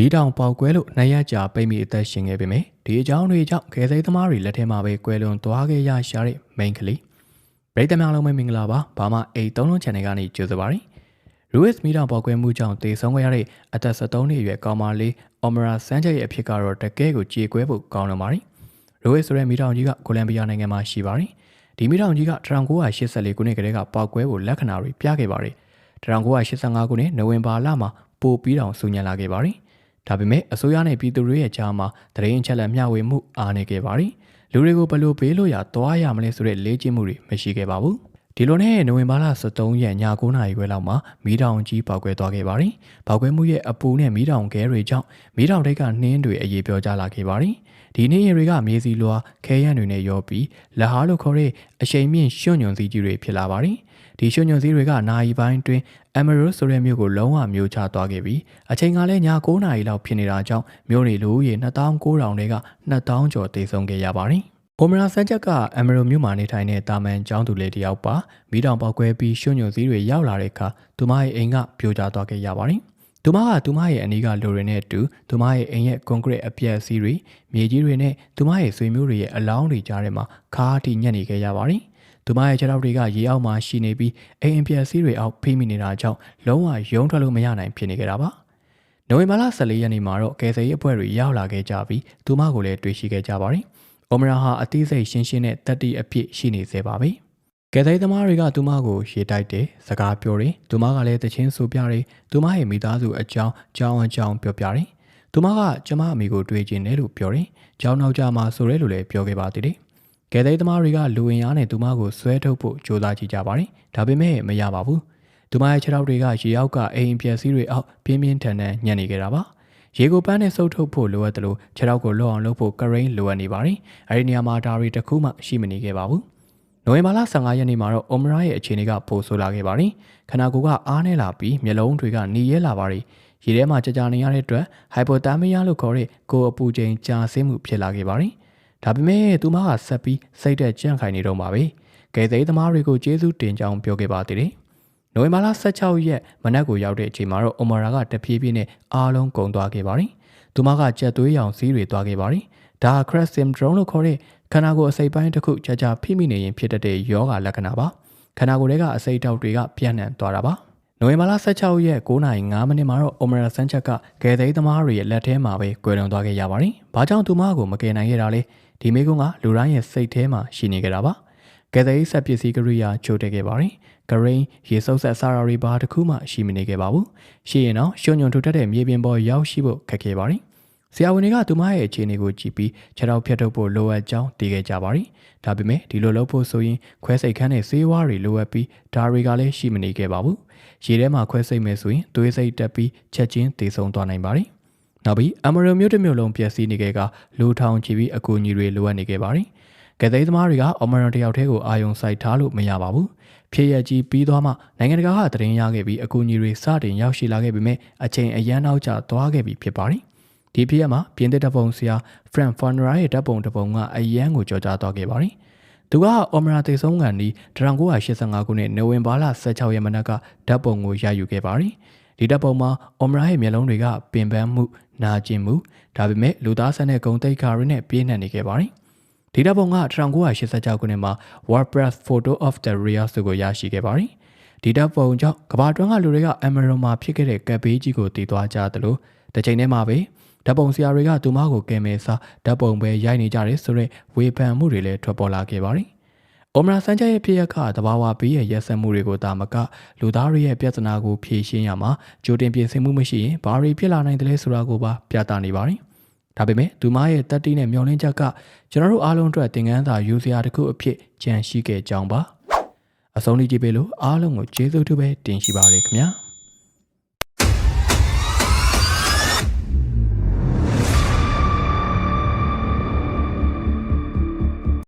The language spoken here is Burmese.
မီးတောင်ပေါက်ကွဲလို့နှစ်ရက်ကြာပိတ်မိအသက်ရှင်ခဲ့ပေမယ့်ဒီအကြောင်းတွေကြောင့်ခဲစိမ်းသမားတွေလက်ထဲမှာပဲကွဲလွန်သွားခဲ့ရရှာတဲ့ main ကလေးပရိသတ်များလုံးပဲမင်္ဂလာပါဘာမှအိတ်သုံးလုံး channel ကနေကြိုဆိုပါရစေ Ruiz မီးတောင်ပေါက်ကွဲမှုကြောင့်တေဆုံးခဲ့ရတဲ့အသက်73နှစ်အရွယ်ကောင်မလေး Omara Sanchez ရဲ့အဖြစ်ကတော့တကယ်ကိုကြေကွဲဖို့ကောင်းလွန်ပါတယ် Ruiz ဆိုတဲ့မီးတောင်ကြီးကကိုလံဘီယာနိုင်ငံမှာရှိပါတယ်ဒီမီးတောင်ကြီးက1984ခုနှစ်ကတည်းကပေါက်ကွဲဖို့လက္ခဏာတွေပြခဲ့ပါတယ်1985ခုနှစ်နိုဝင်ဘာလမှာပိုပြီးတောင်ဆူညံလာခဲ့ပါတယ် ဒါပေမဲ့အစိုးရနဲ့ပြည်သူတွေရဲ့ကြားမှာတရင်ချက်လက်မျှဝေမှုအားနည်းခဲ့ပါတယ်လူတွေကိုဘယ်လိုပေးလို့ရသွားရမလဲဆိုတဲ့လေ့ကျင့်မှုတွေမရှိခဲ့ပါဘူး ဒီလိုနဲ့နိုဝင်ဘာလ23ရက်ည9:00နာရီခွဲလောက်မှာမီးတောင်ကြီးပေါက်ကွဲသွားခဲ့ပါတယ်။ပေါက်ကွဲမှုရဲ့အပူနဲ့မီးတောင်ခဲတွေကြောင့်မီးတောင်ထိပ်ကနှင်းတွေအရေးပြောကြလာခဲ့ပါတယ်။ဒီနှင်းရည်တွေကမြေစီလွာခဲရံတွေနဲ့ရောပြီးလက်ဟာလို့ခေါ်တဲ့အရှိန်မြင့်ရွှွညွန်စည်းကြီးတွေဖြစ်လာပါတယ်။ဒီရွှွညွန်စည်းတွေကနာရီပိုင်းတွင် Emerald ဆိုတဲ့မြို့ကိုလုံးဝမျိုးချသွားခဲ့ပြီးအချိန်ကလည်းည9:00နာရီလောက်ဖြစ်နေတာကြောင့်မြို့နေလူဦးရေ2900တွေက2000ကျော်တေဆုံးခဲ့ရပါတယ်။ အိုမရာဆန်ချက်က အမရိုမြို့မှာနေထိုင်တဲ့တာမန်ကျောင်းသူလေးတစ်ယောက်ပါမိတောင်ပေါက်ကွဲပြီးရွှွညွန်စည်းတွေရောက်လာတဲ့အခါသူမရဲ့အိမ်ကပြိုကျသွားခဲ့ရပါတယ်။သူမကသူမရဲ့အနီးကလူတွေနဲ့အတူသူမရဲ့အိမ်ရဲ့ကွန်ကရစ်အပြက်အစည်းတွေမြေကြီးတွေနဲ့သူမရဲ့ဆွေမျိုးတွေရဲ့အလောင်းတွေကြားထဲမှာခါးထိညက်နေခဲ့ရပါတယ်။သူမရဲ့ခြေထောက်တွေကရေအောက်မှာရှိနေပြီးအိမ်အပြက်အစည်းတွေအောက်ဖိမိနေတာကြောင့်လုံးဝရုံးထွက်လို့မရနိုင်ဖြစ်နေကြတာပါ။နိုဝင်ဘာလ14ရက်နေ့မှာတော့ကယ်ဆယ်ရေးအဖွဲ့တွေရောက်လာခဲ့ကြပြီးသူမကိုလည်းတွေ့ရှိခဲ့ကြပါတယ်။ အိုမရာဟာအသေးစိတ်ရှင်းရှင်းနဲ့တက်တီအဖြစ်ရှိနေသေးပါပဲ။ကဲသိသမားတွေကသူမကိုရေတိုက်တယ်စကားပြောတယ်သူမကလည်းတချင်းဆိုပြတယ်သူမရဲ့မိသားစုအကြောင်းကြောင်းအကြောင်းပြောပြတယ်သူမကကျမအမိကိုတွေ့ကျင်တယ်လို့ပြောတယ်ကြောင်းနောက်ကြမှာဆိုရဲလို့လည်းပြောခဲ့ပါသေးတယ်ကဲသိသမားတွေကလူဝင်အားနဲ့သူမကိုဆွဲထုတ်ဖို့ကြိုးစားကြည့်ကြပါတယ်ဒါပေမဲ့မရပါဘူးသူမရဲ့ခြေထောက်တွေကရေအောက်ကအိမ်ပြက်စီးတွေအောက်ပြင်းပြင်းထန်ထန်ညံ့နေကြတာပါ ရေကိုပန်းနဲ့စုပ်ထုတ်ဖို့လိုအပ်တယ်လို့ခြေထောက်ကိုလွတ်အောင်လုပ်ဖို့ကရိန်းလိုအပ်နေပါတယ်။အဲဒီနေရာမှာဒါရီတစ်ခုမှရှိမနေခဲ့ပါဘူး။နိုဝင်ဘာလ15ရက်နေ့မှာတော့အိုမရာရဲ့အခြေအနေကပိုဆိုးလာခဲ့ပါတယ်။ခန္ဓာကိုယ်ကအားနည်းလာပြီးမျက်လုံးတွေကหนีရဲလာပါတယ်။ရေထဲမှာကြာကြာနေရတဲ့အတွက်ဟိုက်ပိုသာမီးယာလို့ခေါ်တဲ့ကိုယ်အပူချိန်ကြာဆင်းမှုဖြစ်လာခဲ့ပါတယ်။ဒါပေမဲ့သူမကဆက်ပြီးစိတ်သက်ကြံ့ခိုင်နေတော့မှာပဲ။ကဲသိသမားတွေကိုကျေးဇူးတင်ကြောင်းပြောခဲ့ပါသေးတယ်။ နိုဝင်ဘာလ16ရက်မနက်ကိုရောက်တဲ့အချိန်မှာတော့အိုမာရာကတဖြည်းဖြည်းနဲ့အားလုံးကုန်သွားခဲ့ပါတယ်။သူမကကြက်သွေးရောင်စီးတွေသွားခဲ့ပါတယ်။ဒါ crash syndrome လို့ခေါ်တဲ့ခန္ဓာကိုယ်အစိတ်ပိုင်းတစ်ခုကြာကြာဖိမိနေရင်ဖြစ်တတ်တဲ့ယောဂလက္ခဏာပါ။ခန္ဓာကိုယ်ထဲကအစိတ်တောက်တွေကပြန့်နှံ့သွားတာပါ။နိုဝင်ဘာလ16ရက်9:05မိနစ်မှာတော့အိုမာရာဆန်ချက်ကဂယ်သိန်းသမားတွေရဲ့လက်ထဲမှာပဲကွယ်လွန်သွားခဲ့ရပါတယ်။ဘာကြောင့်သူမကိုမကယ်နိုင်ခဲ့တာလဲ။ဒီမိကုန်းကလူတိုင်းရဲ့စိတ်ထဲမှာရှိနေကြတာပါ။ ကယ်သိန်းဆက်ပစ္စည်းကရိယာချိုးတက်ခဲ့ပါတယ်။ဂရိန်းရေစုပ်ဆက်စာရာတွေဘာတစ်ခုမှရှိမနေခဲ့ပါဘူး။ရှိရင်တော့ရှုံညွန်ထုတ်တတ်တဲ့မြေပြင်ပေါ်ရောက်ရှိဖို့ခက်ခဲပါတယ်။ဆရာဝန်တွေကသူမရဲ့အခြေအနေကိုကြည့်ပြီးခြေထောက်ဖြတ်ထုတ်ဖို့လိုအပ်ကြောင်းတည်ခဲ့ကြပါတယ်။ဒါပေမဲ့ဒီလိုလုပ်ဖို့ဆိုရင်ခွဲစိတ်ခန်းနဲ့ဆေးဝါးတွေလိုအပ်ပြီးဒါတွေကလည်းရှိမနေခဲ့ပါဘူး။ရေထဲမှာခွဲစိတ်မယ်ဆိုရင်သွေးစိတ်တက်ပြီးချက်ချင်းတည်ဆုံသွားနိုင်ပါတယ်။နောက်ပြီးအမရမျိုးတစ်မျိုးလုံးပျက်စီးနေခဲ့ကလူထောင်ချီပြီးအကူအညီတွေလိုအပ်နေခဲ့ပါတယ်။ ကဲသိသမားတွေကအမရတယောက်တည်းကိုအာယုံစိုက်ထားလို့မရပါဘူးဖြည့်ရကြီးပြီးသွားမှနိုင်ငံတကာကသတင်းရခဲ့ပြီးအကူအညီတွေစတင်ရောက်ရှိလာခဲ့ပေမဲ့အချိန်အရန်နောက်ကျသွားခဲ့ပြီဖြစ်ပါတယ်။ဒီဖြစ်ရမှာပြင်းတဲ့တပ်ပုံဆရာ Frank Fonera ရဲ့တပ်ပုံတပုံကအရန်ကိုကြော်ကြားသွားခဲ့ပါတယ်။သူကအော်မရာတေဆုံးကန်ဒီ1985ခုနှစ်နိုဝင်ဘာလ16ရက်မနက်ကဓာတ်ပုံကိုရယူခဲ့ပါတယ်။ဒီဓာတ်ပုံမှာအော်မရာရဲ့မျက်လုံးတွေကပင်ပန်းမှုနာကျင်မှုဒါပေမဲ့လူသားဆန်တဲ့ဂုံတိတ်ခါရင်းနဲ့ပြည့်နှက်နေခဲ့ပါတယ်။ ဒီဓာတ်ပုံက1986ခုနှစ်မှာ WordPress Photo of the Real ဆိုကိုရရှိခဲ့ပါတယ်။ဒီဓာတ်ပုံကြောင့်ကမ္ဘာတွင်းကလူတွေက Amazon မှာဖြစ်ခဲ့တဲ့ကပ်ဘေးကြီးကိုတည်သွားကြသလိုတစ်ချိန်တည်းမှာပဲဓာတ်ပုံဆရာတွေကသူမကိုကယ်မယ်စားဓာတ်ပုံပဲရိုက်နေကြတယ်ဆိုတော့ဝေဖန်မှုတွေလည်းထွက်ပေါ်လာခဲ့ပါတယ်။အိုမရာဆန်ချရဲ့ဖြစ်ရခတဘာဝဘေးရဲ့ရက်စက်မှုတွေကိုတာမကလူသားတွေရဲ့ပြဿနာကိုဖြေရှင်းရမှာကြိုတင်ပြင်ဆင်မှုမရှိရင်ဘာတွေဖြစ်လာနိုင်တယ်လဲဆိုတာကိုပါပြသနေပါတယ် ဒါပေမဲ့သူမရဲ့တက်တီးနဲ့မျောလင်းချက်ကကျွန်တော်တို့အားလုံးအတွက်သင်ခန်းစာယူစရာတစ်ခုအဖြစ်ကြံရှိခဲ့ကြောင်းပါအဆုံးထိကြည့်ပေးလို့အားလုံးကိုကျေးဇူးတူပဲတင်ရှိပါရခင်ဗျာ